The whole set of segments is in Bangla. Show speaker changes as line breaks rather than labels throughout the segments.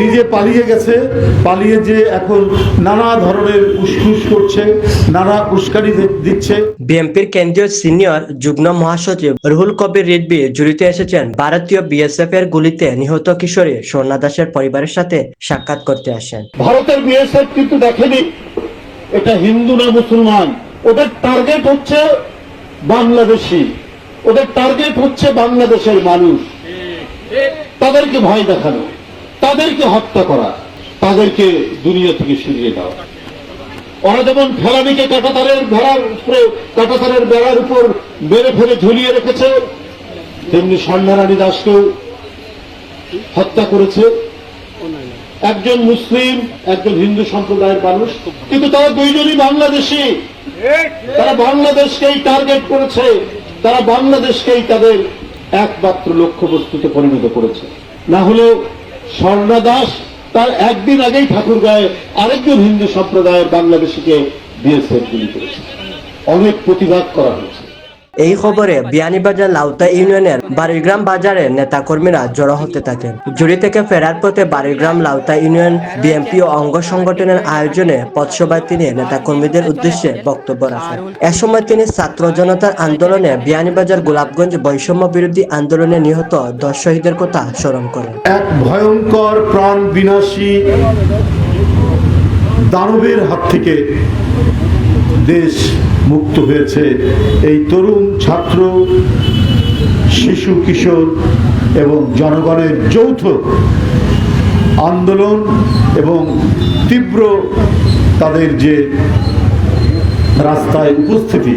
নিজে পালিয়ে গেছে পালিয়ে যে এখন নানা ধরনের উসখুস করছে নানা উস্কানি দিচ্ছে।
বিএনপির কেন্দ্রীয় সিনিয়র যুগ্ম মহাসচিব রুহুল কবির রিজভি জুড়িতে এসেছেন ভারতীয় বিএসএফ এর গুলিতে নিহত কিশোরী স্বর্ণা দাসের পরিবারের সাথে সাক্ষাৎ করতে আসেন।
ভারতের বিএসএফ কিন্তু দেখেনি এটা হিন্দু না মুসলমান ওদের টার্গেট হচ্ছে বাংলাদেশি ওদের টার্গেট হচ্ছে বাংলাদেশের মানুষ। তাদেরকে ভয় দেখানো। তাদেরকে হত্যা করা, তাদেরকে দুনিয়া থেকে সরিয়ে দেওয়া। ওরা যেমন ফেলানিকে কাটাতারের ভেড়ার উপরে, কাটাতারের বেড়ার উপর বেড়ে ফেলে ঝুলিয়ে রেখেছে, তেমনি স্বর্ণারানী দাসকেও হত্যা করেছে। একজন মুসলিম, একজন হিন্দু সম্প্রদায়ের মানুষ, কিন্তু তারা দুইজনই বাংলাদেশি। তারা বাংলাদেশকেই টার্গেট করেছে, তারা বাংলাদেশকেই তাদের একমাত্র লক্ষ্যবস্তুতে পরিণত করেছে। না হলেও স্বর্ণা দাস তার একদিন আগেই ঠাকুর গায়ে আরেকজন হিন্দু সম্প্রদায়ের বাংলাদেশিকে বিএসএফ গুলি করেছে। অনেক প্রতিবাদ করা হয়েছে।
এই খবরে বিয়ানীবাজার লাউতা ইউনিয়নের বাড়িগ্রাম বাজারে নেতাকর্মীরা জড়ো হতে থাকেন। জুড়ি থেকে ফেরার পথে বাড়িগ্রাম লাউতা ইউনিয়ন বিএনপি ও অঙ্গ সংগঠনের আয়োজনে পথসভায় তিনি নেতাকর্মীদের উদ্দেশ্যে বক্তব্য রাখেন। এ সময় তিনি ছাত্র জনতার আন্দোলনে বিয়ানীবাজার গোলাপগঞ্জ বৈষম্য বিরোধী আন্দোলনে নিহত দশ শহীদের কথা স্মরণ করেন।
এক ভয়ঙ্কর প্রাণ বিনাশী দানবের হাত থেকে দেশ মুক্ত হয়েছে। এই তরুণ ছাত্র শিশু কিশোর এবং জনগণের যৌথ আন্দোলন এবং তীব্র তাদের যে রাস্তায় উপস্থিতি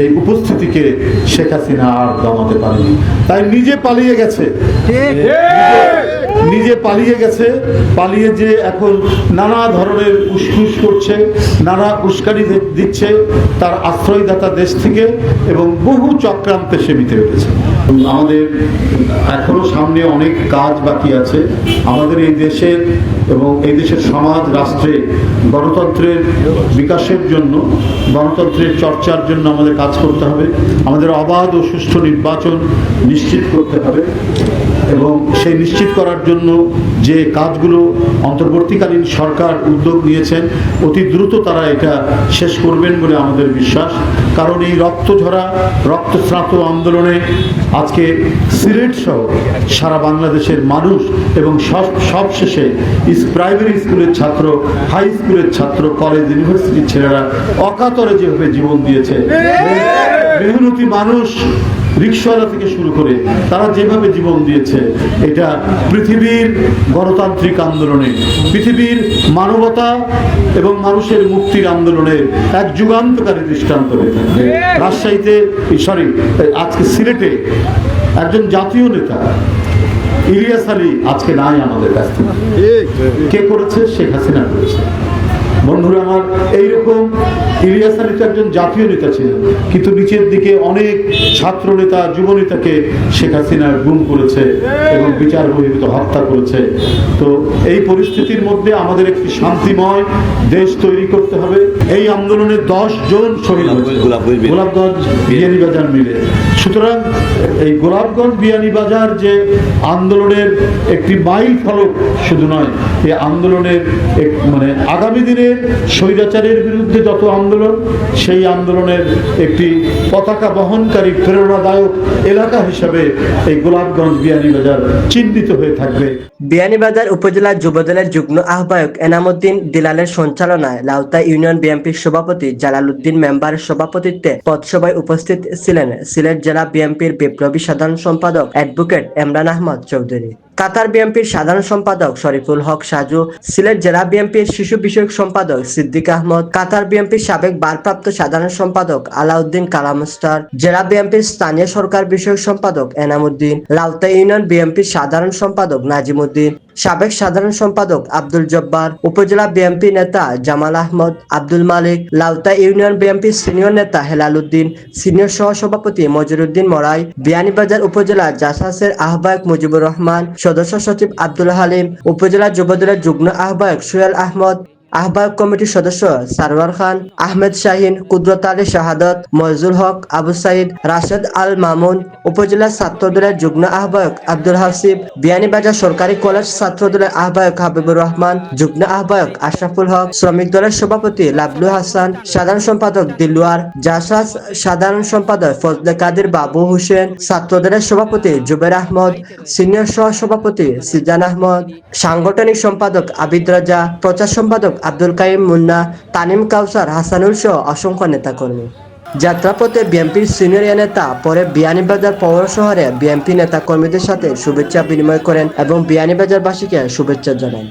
এই উপস্থিতিকে শেখ হাসিনা আর দমাতে পারেনি। তাই নিজে পালিয়ে গেছে। নিজে পালিয়ে গেছে, পালিয়ে যে এখন নানা ধরনের উসখুস করছে, নানা উস্কানি দিচ্ছে, তার আশ্রয়দাতা দেশ থেকে এবং বহু চক্রান্তে সে মিটে উঠেছে। আমাদের এখনও সামনে অনেক কাজ বাকি আছে। আমাদের এই দেশের এবং এই দেশের সমাজ, রাষ্ট্রে, গণতন্ত্রের বিকাশের জন্য, গণতন্ত্রের চর্চার জন্য আমাদের কাজ করতে হবে। আমাদের অবাধ ও সুষ্ঠু নির্বাচন নিশ্চিত করতে হবে। এবং সেই নিশ্চিত করার জন্য যে কাজগুলো অন্তর্বর্তীকালীন সরকার উদ্যোগ নিয়েছেন অতি দ্রুত তারা এটা শেষ করবেন বলে আমাদের বিশ্বাস। কারণ এই রক্তঝরা রক্তস্নাত আন্দোলনে আজকে সিলেট সহ সারা বাংলাদেশের মানুষ এবং সব সবশেষে প্রাইমারি স্কুলের ছাত্র হাই স্কুলের ছাত্র কলেজ ইউনিভার্সিটির ছেলেরা অকাতরে যেভাবে জীবন দিয়েছে। মেহনতি মানুষ রিক্সাওয়ালা থেকে শুরু করে তারা যেভাবে জীবন দিয়েছে এটা পৃথিবীর গণতান্ত্রিক আন্দোলনে পৃথিবীর মানবতা এবং মানুষের মুক্তির আন্দোলনের এক যুগান্তকারী দৃষ্টান্ত হয়ে থাকবে রাজশাহীতে সরি আজকে সিলেটে একজন জাতীয় নেতা ইলিয়াস আলী আজকে নাই আমাদের কাছ থেকে। কে করেছে? শেখ হাসিনা করেছে। বন্ধুরা আমার এইরকম ইলিয়াস আলী তো একজন জাতীয় নেতা ছিলেন। কিন্তু নিচের দিকে অনেক ছাত্র নেতা যুব নেতাকে শেখ হাসিনা গুম করেছে এবং বিচার বহির্ভূত হত্যা করেছে। তো এই পরিস্থিতির মধ্যে আমাদের একটি শান্তিময় দেশ তৈরি করতে হবে। এই আন্দোলনে দশ জন শহীদ
গোলাপগঞ্জ,
গোলাপগঞ্জ বিয়ানীবাজার মিলে। সুতরাং এই গোলাপগঞ্জ বিয়ানীবাজার যে আন্দোলনের একটি মাইল ফলক শুধু নয় এই আন্দোলনের মানে আগামী দিনের স্বৈরাচারের বিরুদ্ধে যত আন্দোলন সেই আন্দোলনের একটি পতাকা বহনকারী প্রেরণাদায়ক এলাকা হিসাবে এই গোলাপগঞ্জ বিয়ানীবাজার চিহ্নিত হয়ে থাকবে।
বিয়ানীবাজার উপজেলা যুবদলের যুগ্ম আহ্বায়ক এনামুদ্দিন দিলালের সঞ্চালনায় লাউতা ইউনিয়ন বিএনপির সভাপতি জালালউদ্দিন মেম্বার সভাপতিত্বে পথসভায় উপস্থিত ছিলেন সিলেট জেলা বিএনপির বিপ্লবী সাধারণ সম্পাদক অ্যাডভোকেট এমরান আহমদ চৌধুরী। কাতার বিএনপির সাধারণ সম্পাদক শরীফুল হক সাজু, সিলেট জেলা বিএনপির শিশু বিষয়ক সম্পাদক সিদ্দিক আহমদ, কাতার বিএনপির সাবেক বারপ্রাপ্ত সাধারণ সম্পাদক আলাউদ্দিন কালামস্টার জেলা বিএনপির স্থানীয় সরকার বিষয়ক সম্পাদক এনামুদ্দিন, রাউতা ইউনিয়ন বিএনপির সাধারণ সম্পাদক নাজিমুদ্দিন সাবেক সাধারণ সম্পাদক আব্দুল জব্বার, উপজেলা বিএনপি নেতা Jamal Ahmed, Abdul Malik Lauta union BNP senior নেতা হেলাল উদ্দিন, সিনিয়র সহসভাপতি মজুরুদ্দিন মরাই, বিয়ানীবাজার উপজেলা জাসাসের আহ্বায়ক মুজিবুর রহমান, সদস্য সচিব আব্দুল হালিম, উপজেলা যুবদলের যুগ্ম আহ্বায়ক সুয়েল আহমদ আহ্বায়ক কমিটির সদস্য সারওয়ার খান, আহমেদ শাহিন, কুদরত আলী শাহাদত মজুল হক, আবু সাইদ, রাশেদ আল মামুন, উপজেলা ছাত্রদলের যুগ্ম আহ্বায়ক আব্দুল হাসিব, বিয়ানীবাজার সরকারি কলেজ ছাত্রদলের আহ্বায়ক হাবিবুর রহমান, যুগ্ম আহ্বায়ক আশরাফুল হক, শ্রমিক দলের সভাপতি লাবলু হাসান, সাধারণ সম্পাদক দিলওয়ার, জাসাস সাধারণ সম্পাদক ফজলে কাদের বাবু হোসেন, ছাত্রদলের সভাপতি জুবের আহমদ, সিনিয়র সহ সভাপতি সিজান আহমদ, সাংগঠনিক সম্পাদক আবিদ রাজা, প্রচার সম্পাদক আব্দুল কাইম মুন্না, তানিম কাউসার, হাসানুল সহ অসংখ্য নেতাকর্মী। যাত্রাপথে বিএনপির সিনিয়র নেতা, পরে বিয়ানীবাজার পৌর শহরে বিএনপি নেতা কর্মীদের সাথে শুভেচ্ছা বিনিময় করেন এবং বিয়ানীবাজারবাসীকে শুভেচ্ছা জানান।